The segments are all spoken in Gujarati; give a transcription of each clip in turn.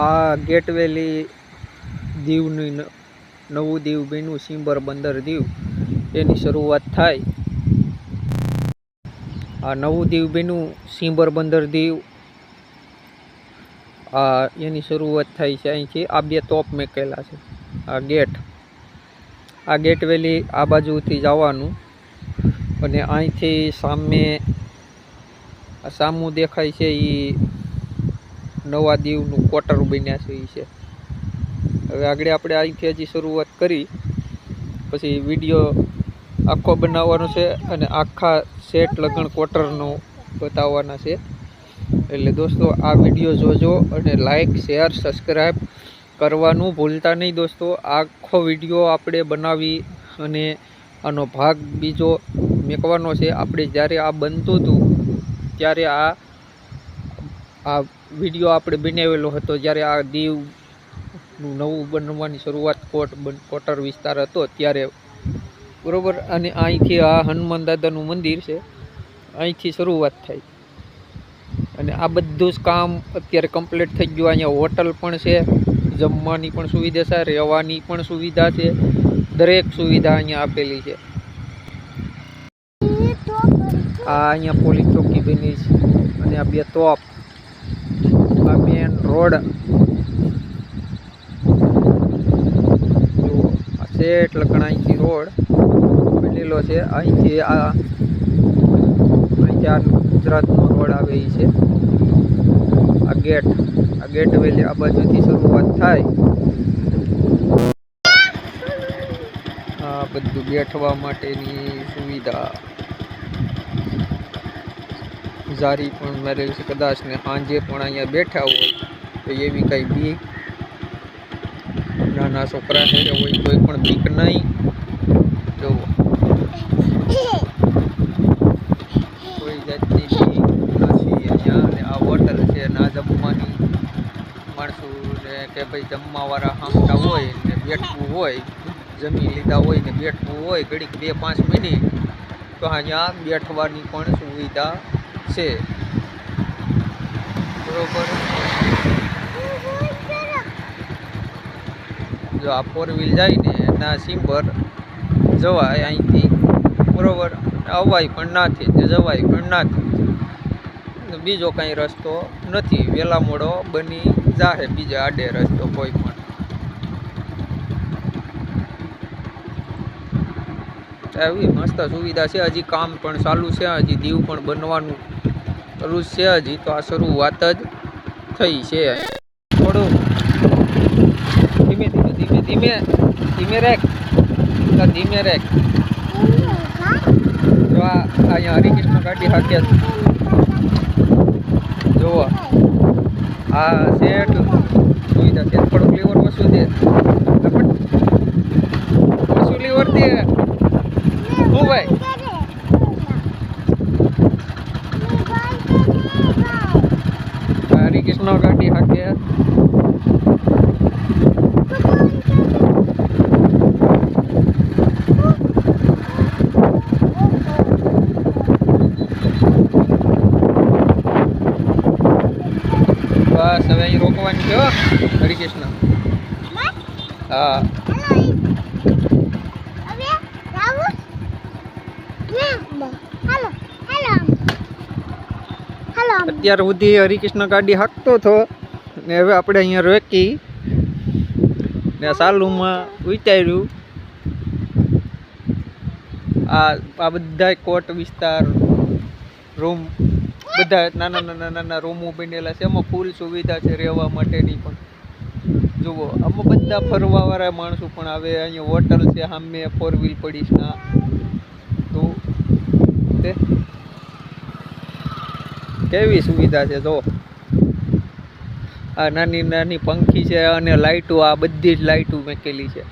આ ગેટ વેલી દીવની નવું દીવ બીનું સિંબર બંદર દીવ. એની શરૂઆત થાય. આ નવું દીવ બીનું સિંબર બંદર દીવ. આ એની શરૂઆત થાય છે અહીંથી. આ બે તોપ મેકેલા છે. આ ગેટ. આ ગેટ વેલી આ બાજુથી જવાનું અને અહીંથી સામે સામું દેખાય છે એ નવા દીવનું ક્વાર્ટર બન્યા છે એ છે. હવે આગળ આપણે અહીંથી હજી શરૂઆત કરી. પછી વીડિયો આખો બનાવવાનો છે અને આખા સેટ લગ્ન ક્વાર્ટરનો બતાવવાના છે. એટલે દોસ્તો, આ વીડિયો જોજો અને લાઇક શેર સબસ્ક્રાઈબ કરવાનું ભૂલતા નહીં દોસ્તો. આખો વીડિયો આપણે બનાવી અને આનો ભાગ બીજો મેકવાનો છે. આપણે જ્યારે આ બનતું હતું, ત્યારે આ આ વીડિયો આપણે બનાવેલો હતો જ્યારે આ દીવનું નવું બનવાની શરૂઆત કોટ કોટર વિસ્તાર હતો ત્યારે, બરાબર? અને અહીંથી આ હનુમાન દાદાનું મંદિર છે. અહીંથી શરૂઆત થાય. અને આ બધું જ કામ અત્યારે કમ્પ્લીટ થઈ ગયું. અહીંયા હોટલ પણ છે, જમવાની પણ સુવિધા છે, રહેવાની પણ સુવિધા છે, દરેક સુવિધા અહીંયા આપેલી છે. આ અહીંયા પોલીસ ચોકી બની છે. અને આ બે તોપ આ મેન રોડ જુઓ શેઠ લખણ અહીંથી રોડ બનેલો છે. અહીંથી આ અહીંથી આ ગુજરાતનો રોડ આવે એ છે. આ ગેટ આ ગેટ વેલી આ બાજુથી શરૂઆત થાય. આ બધું બેઠવા માટેની સુવિધા. જારી પણ મેરેલ છે કદાચ ને સાંજે પણ અહીંયા બેઠા હોય તો એવી કાંઈ બીક નાના છોકરા છે હોય કોઈ પણ બીક નહીં. જુઓ. કોઈ જાતની નથી. અહીંયા આ હોટલ છે ના જમવાની માણસો કે ભાઈ જમવાવાળા સામટા હોય ને બેઠવું હોય, જમી લીધા હોય ને બેઠવું હોય, ઘડીક બે પાંચ મિનિટ તો અહીંયા બેઠવાની પણ સુવિધા છે. બરોબર. જો આ ફોર વ્હીલ જાય ને, ના સિમ્બર જવાય અહીંથી. બરોબર. અવાય પણ નાથી ને જવાય પણ નાથી બીજો કાંઈ રસ્તો નથી. વહેલા મોડો બની જાહે બીજો આડે રસ્તો કોઈ પણ એવી મસ્ત સુવિધા છે હજી, કામ પણ ચાલુ છે, હજી દીવ પણ બનવાનું શરૂ છે, હજી તો આ શરૂઆત જ થઈ છે. થોડું ધીમે ધીમે ધીમે ધીમે ધીમે રેક ધીમે રેક જો આ અહીંયા હરિકૃષ્ણ ગાડી હાકે જુઓ. આ સેટ. સુવિધા છે. થોડુંક ફ્લેવરમાં વસુલ દે વસુલ લીવર દે હું ભાઈ હરિકૃષ્ણ ગાડી હાકે બસ હવે અહીં રોકવાની છે હો, હરિકૃષ્ણ. હા. અત્યાર સુધી હરિકૃષ્ણ ગાડી હાંકતો હતો. ને હવે આપણે અહીંયા રોકી. ને સાલુમાં ઉતાર્યું. આ આ બધા કોટ વિસ્તાર રૂમ બધા નાના નાના નાના રૂમો બનેલા છે. એમાં ફૂલ સુવિધા છે રહેવા માટેની પણ. જુઓ, આમાં બધા ફરવાવાળા માણસો પણ આવે. અહીંયા હોટલ છે, સામે ફોર વ્હીલ પડી છે. તો, તે. કેવી સુવિધા છે જો આ નાની નાની પંખી છે અને લાઇટો આ બધી જ લાઇટો મેકેલી છે.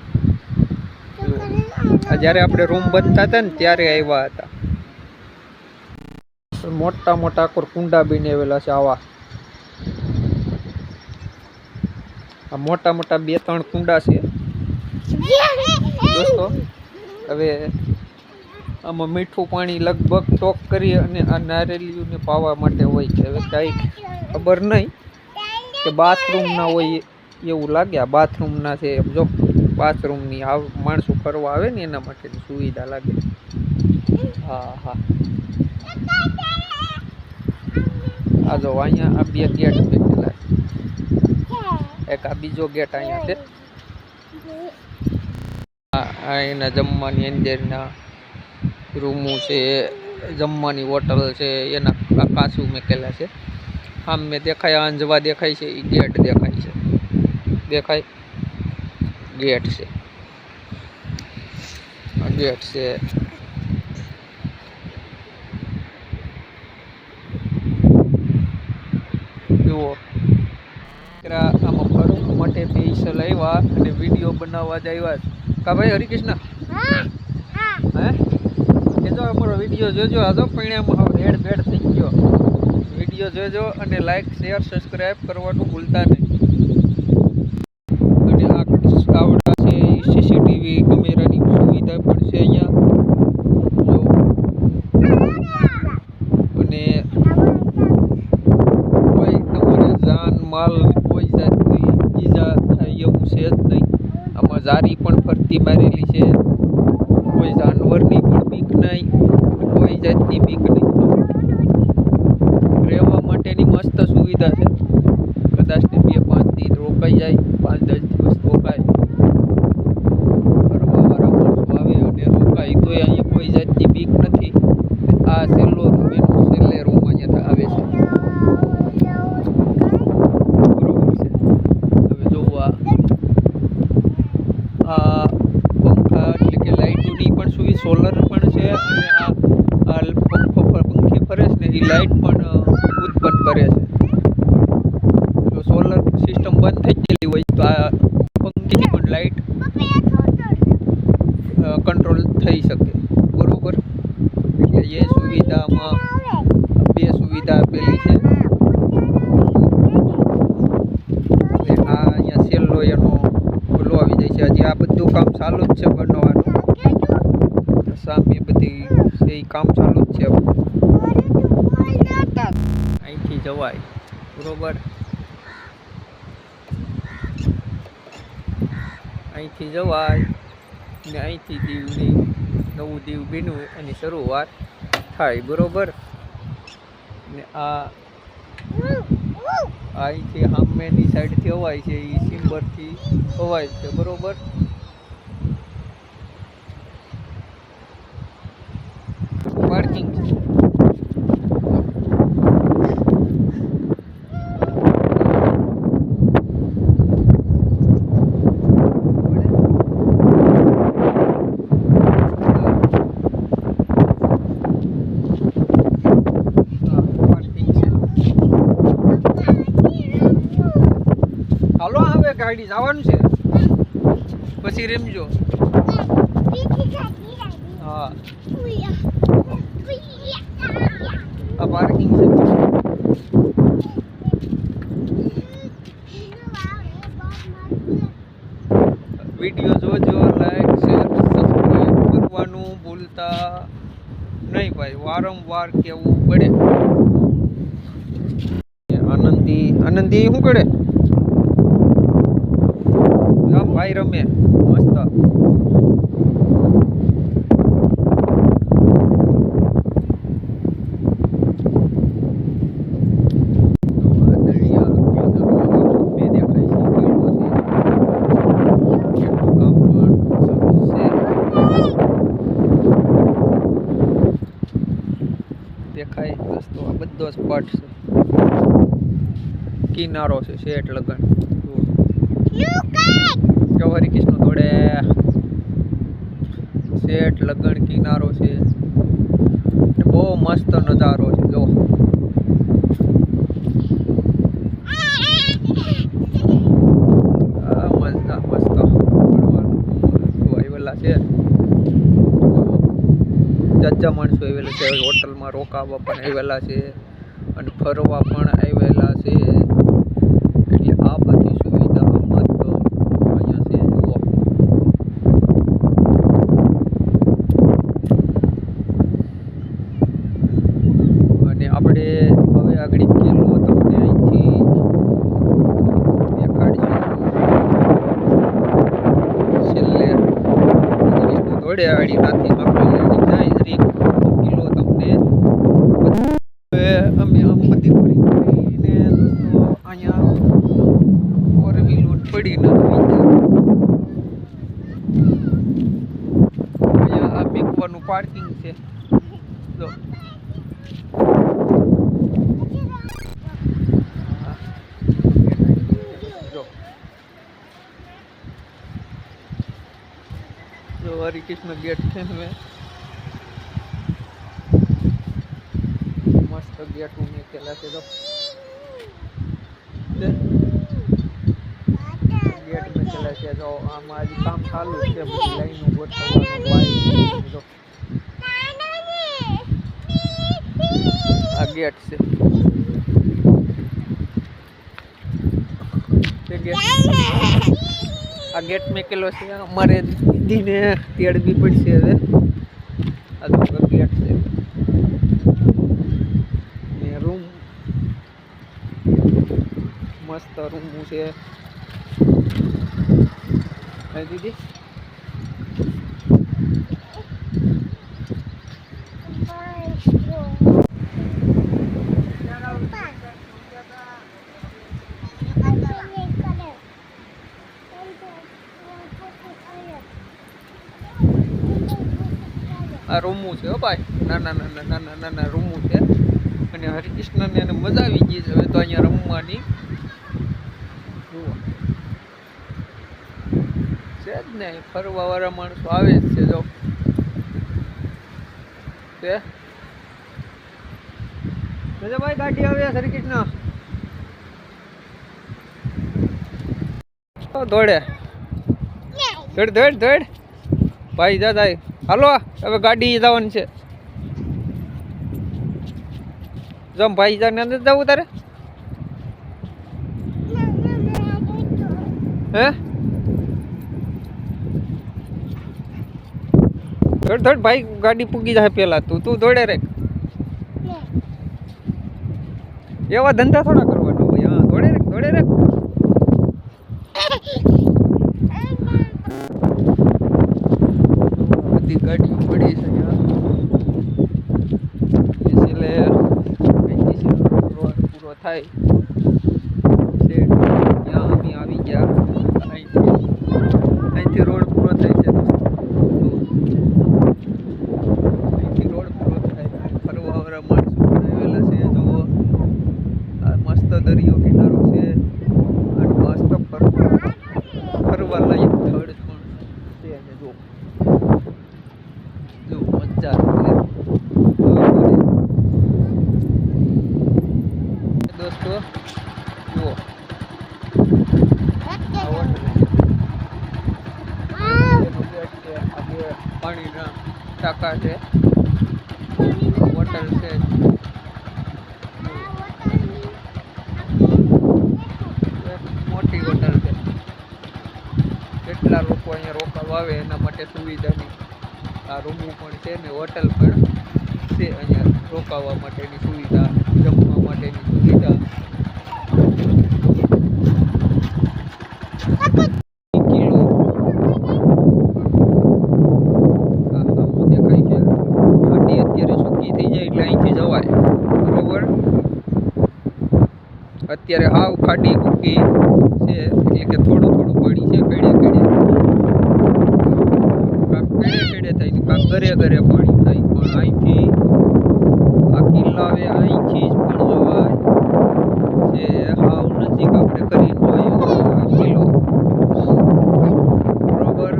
જ્યારે આપણે રૂમ બનતા હતા ને ત્યારે આવ્યા હતા. મોટા મોટા કોર કુંડા બનાવેલા છે આવા. આ મોટા મોટા બે ત્રણ કુંડા છે. દોસ્તો, હવે આમાં મીઠું પાણી લગભગ ટોક કરી અને આ નારેલીઓને પાવા માટે હોય છે. હવે કાંઈ ખબર નહીં કે બાથરૂમના હોય એવું લાગે. આ બાથરૂમના છે, એમ જો, બાથરૂમની આ માણસો ફરવા આવે ને એના માટેની સુવિધા લાગે. હા હા. આ જો અહીંયા આ બે ગેટ મૂકેલા એક આ બીજો ગેટ અહીંયા છે. આ એના જમવાની અંદરના રૂમો છે, જમવાની હોટલ છે, એના કાચું મૂકેલા છે. આમ મેં દેખાય અંજવા દેખાય છે એ ગેટ દેખાય છે. દેખાય? ગેટ છે. ગેટ છે. જુઓ આમાં ફરવા માટે પૈસા લાવ્યા અને વીડિયો બનાવવા જ આવ્યા કા ભાઈ, હરિકૃષ્ણ? હે? એ અમારો વીડિયો જોજો. આ તો પૈણામાં હેડ ભેડ થઈ ગયો. વીડિયો જોજો અને લાઈક શેર સબસ્ક્રાઈબ કરવાનું ભૂલતા નહીં. અને આ આવડા છે સીસીટીવી કેમેરાની સુવિધા પણ છે અહીંયા જો અને કોઈ તમારે જાન માલ કોઈ જાતની ઈજા થાય એવું છે જ નહીં આમાં જારી પણ ફરતી મારેલી છે કોઈ જાનવરની પણ બીક નહીં કોઈ જાતની બીક નહીં રહેવા સુવિધા છે. કદાચ બે પાંચ દિવસ રોકાઈ જાય પાંચ દસ દિવસ રોકાય ફરવાવાળા માણસો આવે અને રોકાય તો અહીંયા કોઈ જાતની બીક નથી આ છેલ્લો રૂમ એનો છેલ્લે રૂમ અહીંયા આવે છે બરોબર છે હવે જોવું આ આ પંખા એટલે કે લાઇટોની પણ સુવિધા સોલર પણ છે અને આ આ પંખો પર પંખે ફરે છે ને એ લાઇટ પણ અ, ઉત્પન્ન કરે છે જો સોલર સિસ્ટમ બંધ થઈ ગયેલી હોય તો આ પંખીની પણ લાઇટ કંટ્રોલ થઈ શકે બરોબર એટલે એ સુવિધામાં બે સુવિધા આપેલી છે એટલે આ અહીંયા છેલ્લો એનો ખુલ્લો આવી જાય છે હજી આ બધું કામ ચાલુ જ છે બનવાનું સામે એ કામ ચાલુ જ છે અહીંથી જવાય. બરોબર? અહીંથી જવાય ને અહીંથી દીવની નવું દીવ બીનું એની શરૂઆત થાય. બરોબર? ને આ અહીંથી સામેની સાઈડથી અવાય છે એ સિમ્બરથી અવાય છે. બરોબર? હવે ગાડી જવાનું છે. પછી રેમજો હા આ પાર્કિંગ છે વીડિયો જોજો લાઈક શેર કરવાનું ભૂલતા નહીં ભાઈ વારંવાર કહેવું પડે. આનંદી આનંદી શું કરે? ભાઈ રમે મસ્ત બે દેખાય છે કેળો છે કેટલું કામ પણ શરૂ છે દેખાય રસ્તો આ બધો સ્પોટ છે કિનારો છે શેઠ લગન. જો હરિકૃષ્ણ જોડે શેઠ લગન કિનારો છે. બહુ મસ્ત નજારો છે જો. આ મસ્ત મસ્ત. આવેલા છે. જાજા માણસો આવેલા છે હોટલમાં રોકાવા પણ આવેલા છે. અને ફરવા પણ આવેલા છે એટલે આ બધી સુવિધા મસ્ત અહીંયા છે જુઓ અને આપણે હવે આગળ કિલ્લો તમને અહીંથી આડી નાથી મગફળી જાય જરીક કિલો તમને હવે અમે આમ બધી ફરી ફરીને દોસ્તો અહીંયા ફોર વ્હીલ પડી ના અહીંયા આ મેકવાનું પાર્કિંગ છે જો જો જો હરિકૃષ્ણ ગેટ છે હવે મસ્ત ગેટ મૂકેલા છે જો તે ગેટ મૂકેલા છે જો આમાં હજી કામ ચાલુ જ છે બધી લાઈનો ગોઠવવાનું વાયર જો આ ગેટ છે તે ગેટ આ ગેટ મેકેલો છે અમારે દીદીને તેડવી પડશે હવે. આ તો ગેટ છે. ને રૂમ મસ્ત રૂમ છે. દીદી? આ રૂમું છે હો ભાઈ. નાના નાના નાના નાના રૂમું છે. અને હરિકૃષ્ણને એને મજા આવી ગઈ છે હવે તો અહીંયા રમવાની. જુઓ. છે જ ને ફરવા વાળા માણસો આવે જ છે જો. છે? ભાઈ, ગાડી આવે હરિકૃષ્ણ. દોડે. દોડ દોડ દોડ. ભાઈ, જા જાય હાલો હવે ગાડી જવાની છે. જમ ભાઈ જાને અંદર જવું તારે? હે? ધડ દોડ ભાઈ ગાડી પૂગી જાય પેલા તું તું દોડે રે. એવા ધંધા થોડા કરવાનો ભાઈ હા દોડે રે દોડે રે બધી ગાડીઓ પડી છે અહીંયા છેલ્લે અહીંથી છેલ્લો રોડ પૂરો થાય છે ત્યાં અમે આવી ગયા અહીંથી અહીંથી રોડ પૂરો થાય છે દોસ્તો. તો અહીંથી રોડ પૂરો થાય ફરવાવાળા માણસો પણ આવેલા છે જુઓ આ મસ્ત દરિયો કિનારો છે અને મસ્ત ફરવા ફરવા લાયક સ્થળ પણ છે અને જો જો મજા આવે દોસ્તો જુઓ આ હોટલ એનો ગેટ છે આ બે પાણીના ટાંકા છે હોટલ છે એક મોટી હોટલ છે કેટલા લોકો અહીંયા રોકાવા આવે એના માટે સુવિધાની આ રૂમો પણ છે ને હોટલ પણ છે અહીંયા રોકાવા માટેની સુવિધા, જમવા માટેની સુવિધા. અત્યારે હાવ ખાડી કૂકી છે, એટલે કે થોડું થોડું પાણી છે કડે કડે કાંક કડે કડે થાય ને કાંક ઘરે ઘરે પાણી થાય પણ અહીંથી આ કિલ્લાવે અહીંથી જ પણ જોવાય છે હાવ નજીક આપણે કરી જોઈએ આ કિલ્લો બરોબર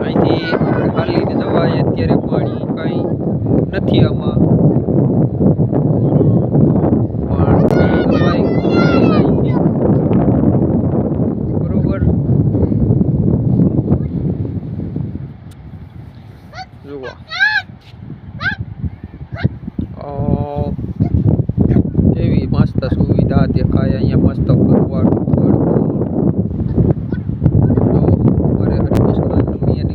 અહીંથી આપણે હાલીને જવાય અત્યારે પાણી કાંઈ અ, એવી મસ્ત સુવિધા દેખાય અહીંયા મસ્ત ફરવાનું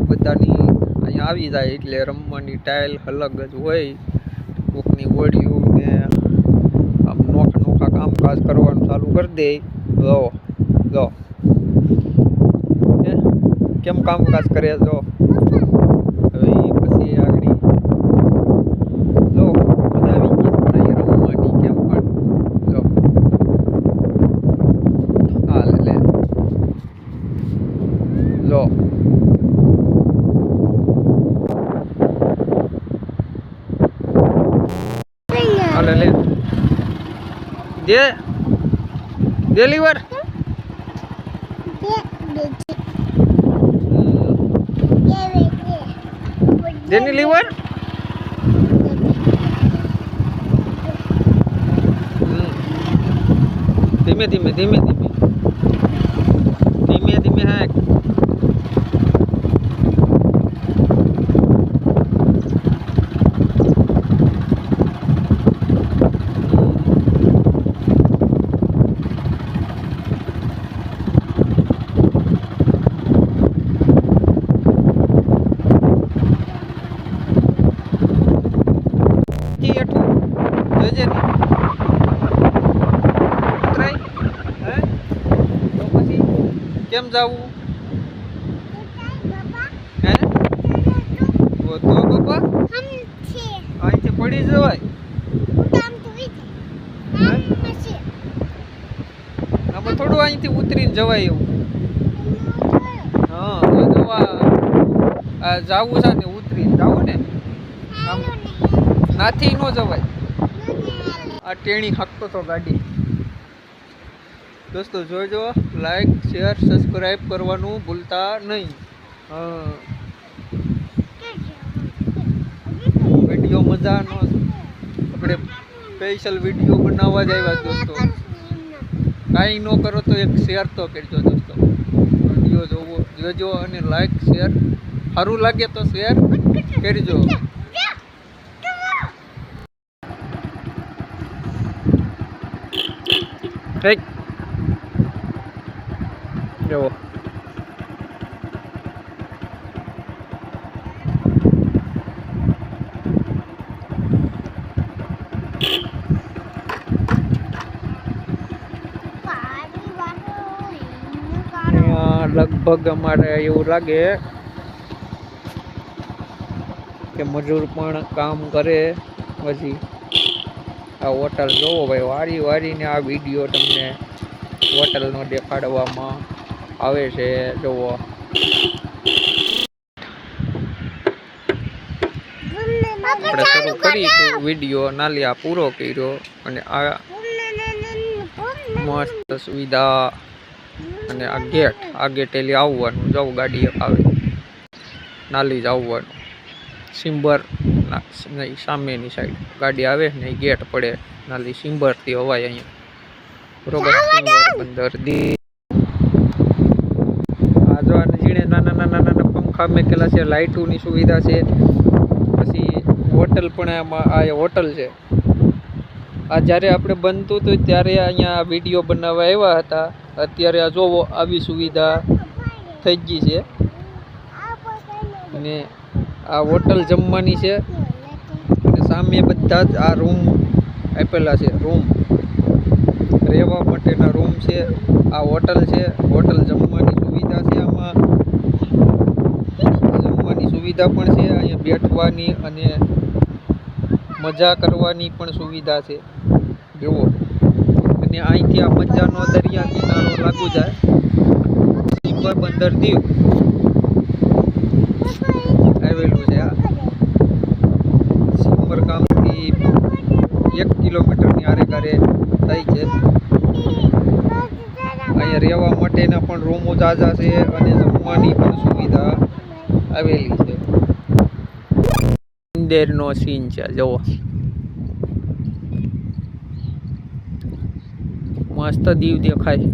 બધાની અહીંયા આવી જાય એટલે રમવાની ટાઈલ અલગ જ હોય. કોકની ઓડિયું ને આમ નોખા નોખા કામકાજ કરવાનું ચાલુ કરી દે. જો જો? કેમ કામકાજ કરે જો હવે ઈ પછી આગળ જો બધા આવી ગયા પણ અહીં રમવાની કેમ પણ જો હાલ લે જો હાલે લે દે ડેલીવર દેની લીવર ધીમે ધીમે ધીમે ધીમે ધીમે ધીમે હાક જી એઠું જોજે ને ઉતરાય હે તો પછી કેમ જાવું હે તો તો બાપા અહીંથી પડી જવાય આમાં થોડું અહીંથી ઉતરીને જવાય એવું. હા, તો જવા છે ને ઉતરીને, જાવું ને? આમ, નાથી ન જવાય. આ ટેણી હાંકતો તો ગાડી. દોસ્તો, જોજો લાઈક શેર સબસ્ક્રાઈબ કરવાનું ભૂલતા નહીં. વીડિયો મજાનો આપણે સ્પેશિયલ વીડિયો બનાવવા જ આવ્યા, દોસ્તો. કાંઈ ન કરો તો એક શેર તો કરજો દોસ્તો વીડિયો જોવો, જોજો અને લાઈક શેર સારું લાગે તો શેર કરજો Hey. Jo. લગભગ અમારે એવું લાગે કે મજૂર પણ કામ કરે. પછી આ હોટલ જોવો ભાઈ વારી વારીને આ વીડિયો તમને હોટલનો દેખાડવામાં આવે છે જોવો. આપણે શરૂ કરીશું વીડિયો નાલિયા પૂરો કર્યો અને આ મસ્ત સુવિધા અને આ ગેટ આ ગેટેલી આવવાનું જવું ગાડી આવે. નાલી જ આવવાનું. સિમ્બર નહીં સામેની સાઈડ ગાડી આવે ને ગેટ પડે. નાલી સિમ્બરથી હવાય અહીંયા. બરોબર? સિમ્બર દી! આ જીણે નાના નાના નાના પંખા મેકેલા છે લાઇટોની સુવિધા છે. પછી હોટલ પણ આમાં આ હોટલ છે. આ જ્યારે આપણે બનતું હતું ત્યારે અહીંયા વીડિયો બનાવવા આવ્યા હતા. અત્યારે આ જોવો, આવી સુવિધા થઈ ગઈ છે. અને આ હોટલ જમવાની છે. અને સામે બધા જ આ રૂમ આપેલા છે, રૂમ. રહેવા માટેના રૂમ છે, આ હોટલ છે, હોટલ જમવાની સુવિધા છે આમાં. જમવાની સુવિધા પણ છે, અહીંયા બેઠવાની અને મજા કરવાની પણ સુવિધા છે. જુઓ. અને અહીંથી આ મજાનો દરિયા કિનારો લાગુ જાય. સિમ્બર બંદર દીવ. આવેલું છે આ. સિમ્બર ગામથી એક કિલોમીટરની આરે કારે થાય છે. અહીંયા રહેવા માટેના પણ રૂમો જાજા છે અને જમવાની પણ સુવિધા આવેલી છે. મંદિરનો સીન છે, જુઓ. મસ્ત દીવ દેખાય.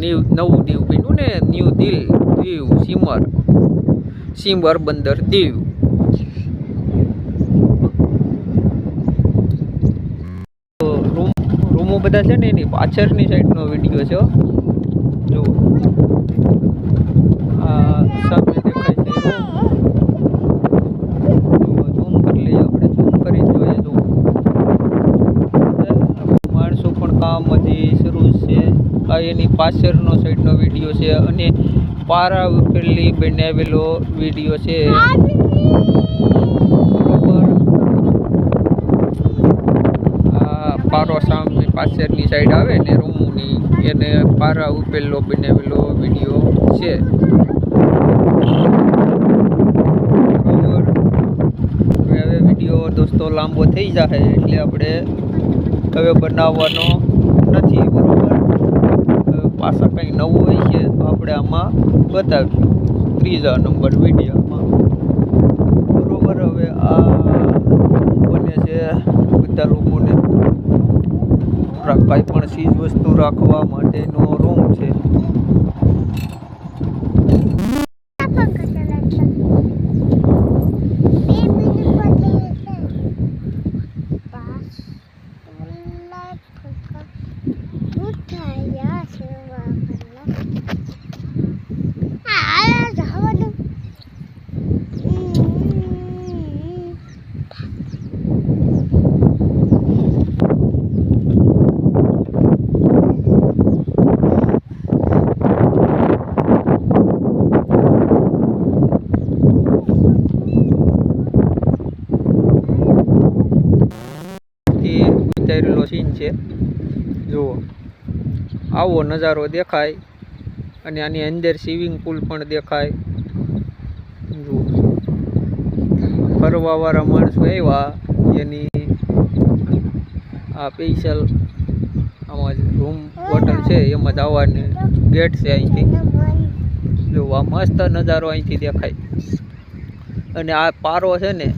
ન્યુ નવું દીવ બન્યું ને, ન્યુ દિલ, દીવ, સિમર. સિમર બંદર દીવ. રૂમ બધા છે ને એની પાછળની સાઈડનો વીડિયો છે જો. આ સામે દેખાય છે ઝૂમ કરી લઈએ આપણે ઝૂમ કરી જોઈએ જુઓ માણસો પણ કામ હજી શરૂ જ છે આ એની પાછળનો સાઈડનો વીડિયો છે અને પારા ઉપરલી બનાવેલો વીડિયો છે. પારો સામે પાછળની સાઈડ આવે ને રૂમની, એને પારા ઉપરલો બનાવેલો વીડિયો છે. હવે વીડિયો દોસ્તો લાંબો થઈ જશે એટલે આપણે હવે બનાવવાનો નથી બરોબર હવે પાછા કંઈ નવું હોય છે તો આપણે આમાં બતાવીશું. ત્રીજા નંબર વિડીયોમાં. બરોબર, હવે આ બને છે બધા લોકોને. કાંઈ પણ ચીજ વસ્તુ રાખવા માટેનો રૂમ છે. ઉતારેલો સીન છે. જુઓ. આવો નજારો દેખાય અને આની અંદર સ્વિમિંગ પુલ પણ દેખાય. જુઓ. ફરવાવાળા માણસો આવ્યા એની આ સ્પેશિયલ આમાં રૂમ હોટલ છે, એમાં જ આવવાની ગેટ છે અહીંથી. જો આ મસ્ત નજારો અહીંથી દેખાય. અને આ પારો છે ને,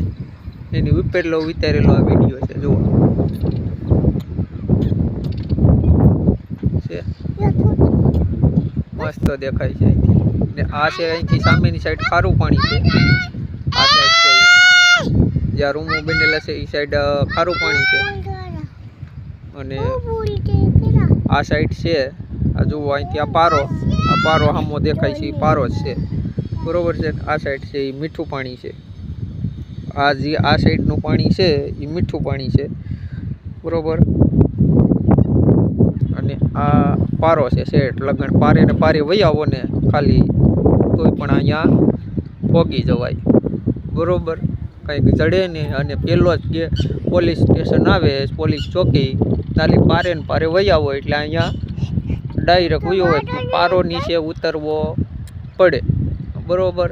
એની ઉપરલો વિતારેલો આ વીડિયો છે, જુઓ છે મસ્ત દેખાય છે અહીંથી. ને આ છે અહીંથી સામેની સાઈડ ખારું પાણી છે. આ સાઈડ છે જ્યાં રૂમો બનેલા છે એ સાઈડ ખારું પાણી છે. અને આ સાઈડ છે, આ જુઓ અહીંથી આ પારો. આ પારો હામો દેખાય છે એ પારો જ છે. બરોબર છે? આ સાઈડ છે એ મીઠું પાણી છે. આ જે આ સાઈડનું પાણી છે એ મીઠું પાણી છે. બરોબર? આ પારો છે શેઠ. લગ્ન પારે ને પારે વહી આવો ને ખાલી કોઈ પણ અહીંયા ભોગી જવાય. બરોબર? કંઈક જડે ને અને પહેલો જ કે પોલીસ સ્ટેશન આવે, પોલીસ ચોકી, તાલી પારે ને પારે વહી આવો એટલે અહીંયા ડાયરેક્ટ વયો હોય પારો નીચે ઉતરવો પડે. બરોબર?